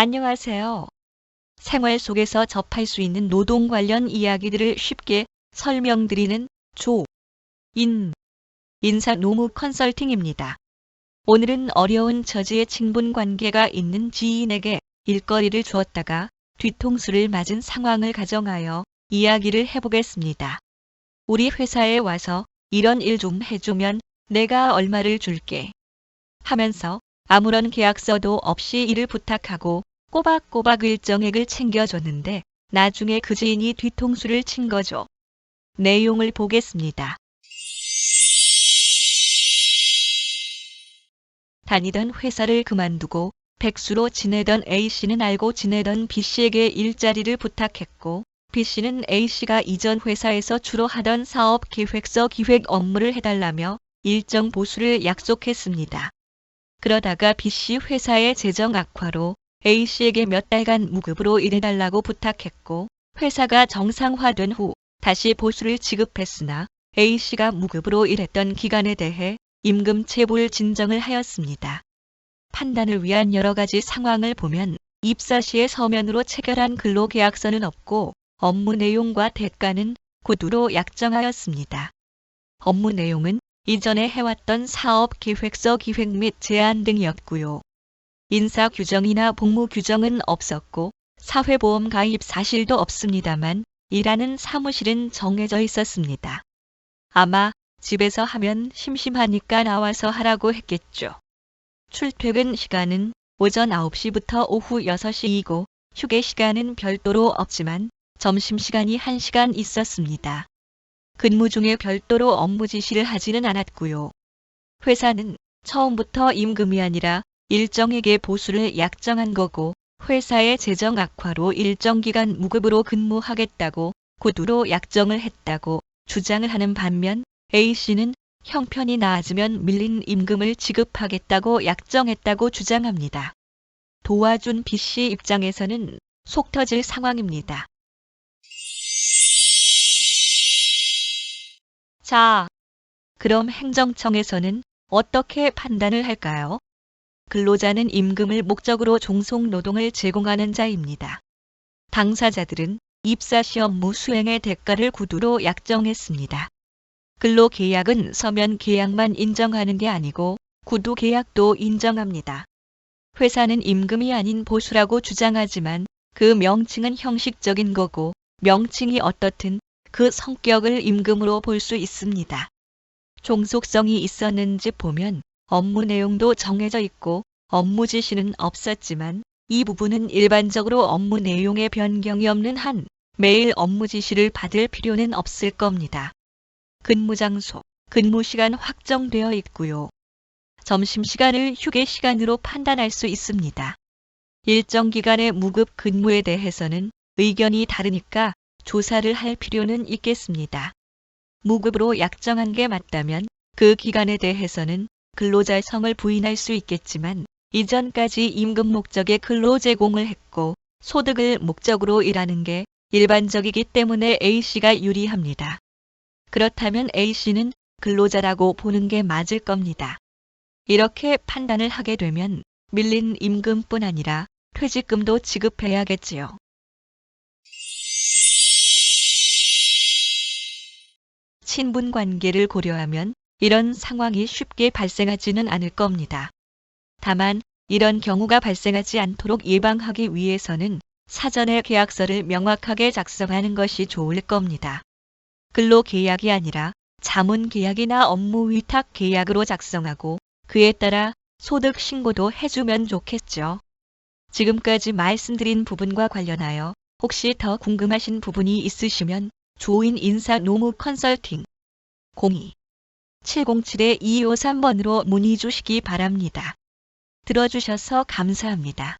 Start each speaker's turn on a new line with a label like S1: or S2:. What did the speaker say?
S1: 안녕하세요. 생활 속에서 접할 수 있는 노동 관련 이야기들을 쉽게 설명드리는 조, 인, 인사 노무 컨설팅입니다. 오늘은 어려운 처지의 친분 관계가 있는 지인에게 일거리를 주었다가 뒤통수를 맞은 상황을 가정하여 이야기를 해보겠습니다. 우리 회사에 와서 이런 일 좀 해주면 내가 얼마를 줄게. 하면서 아무런 계약서도 없이 일을 부탁하고 꼬박꼬박 일정액을 챙겨줬는데 나중에 그 지인이 뒤통수를 친 거죠. 내용을 보겠습니다. 다니던 회사를 그만두고 백수로 지내던 A씨는 알고 지내던 B씨에게 일자리를 부탁했고 B씨는 A씨가 이전 회사에서 주로 하던 사업 계획서 기획 업무를 해달라며 일정 보수를 약속했습니다. 그러다가 B씨 회사의 재정 악화로 A씨에게 몇 달간 무급으로 일해달라고 부탁했고 회사가 정상화된 후 다시 보수를 지급했으나 A씨가 무급으로 일했던 기간에 대해 임금 체불 진정을 하였습니다. 판단을 위한 여러 가지 상황을 보면 입사 시에 서면으로 체결한 근로계약서는 없고 업무 내용과 대가는 구두로 약정하였습니다. 업무 내용은 이전에 해왔던 사업 계획서 기획 및 제안 등이었고요. 인사 규정이나 복무 규정은 없었고 사회보험 가입 사실도 없습니다만 일하는 사무실은 정해져 있었습니다. 아마 집에서 하면 심심하니까 나와서 하라고 했겠죠. 출퇴근 시간은 오전 9시부터 오후 6시이고 휴게 시간은 별도로 없지만 점심시간이 1시간 있었습니다. 근무 중에 별도로 업무 지시를 하지는 않았고요. 회사는 처음부터 임금이 아니라 일정에게 보수를 약정한 거고 회사의 재정 악화로 일정 기간 무급으로 근무하겠다고 구두로 약정을 했다고 주장을 하는 반면 A씨는 형편이 나아지면 밀린 임금을 지급하겠다고 약정했다고 주장합니다. 도와준 B씨 입장에서는 속 터질 상황입니다. 자, 그럼 행정청에서는 어떻게 판단을 할까요? 근로자는 임금을 목적으로 종속 노동을 제공하는 자입니다. 당사자들은 입사시 업무 수행의 대가를 구두로 약정했습니다. 근로계약은 서면 계약만 인정하는 게 아니고 구두 계약도 인정합니다. 회사는 임금이 아닌 보수라고 주장하지만 그 명칭은 형식적인 거고 명칭이 어떻든 그 성격을 임금으로 볼 수 있습니다. 종속성이 있었는지 보면 업무 내용도 정해져 있고 업무 지시는 없었지만 이 부분은 일반적으로 업무 내용의 변경이 없는 한 매일 업무 지시를 받을 필요는 없을 겁니다. 근무 장소, 근무 시간 확정되어 있고요. 점심시간을 휴게 시간으로 판단할 수 있습니다. 일정 기간의 무급 근무에 대해서는 의견이 다르니까 조사를 할 필요는 있겠습니다. 무급으로 약정한 게 맞다면 그 기간에 대해서는 근로자 성을 부인할 수 있겠지만 이전까지 임금 목적의 근로 제공을 했고 소득을 목적으로 일하는 게 일반적이기 때문에 A씨가 유리합니다. 그렇다면 A씨는 근로자라고 보는 게 맞을 겁니다. 이렇게 판단을 하게 되면 밀린 임금뿐 아니라 퇴직금도 지급해야겠지요. 친분 관계를 고려하면 이런 상황이 쉽게 발생하지는 않을 겁니다. 다만 이런 경우가 발생하지 않도록 예방하기 위해서는 사전에 계약서를 명확하게 작성하는 것이 좋을 겁니다. 근로계약이 아니라 자문계약이나 업무위탁 계약으로 작성하고 그에 따라 소득 신고도 해주면 좋겠죠. 지금까지 말씀드린 부분과 관련하여 혹시 더 궁금하신 부분이 있으시면 조인 인사 노무 컨설팅 02-707-2253번으로 문의 주시기 바랍니다. 들어주셔서 감사합니다.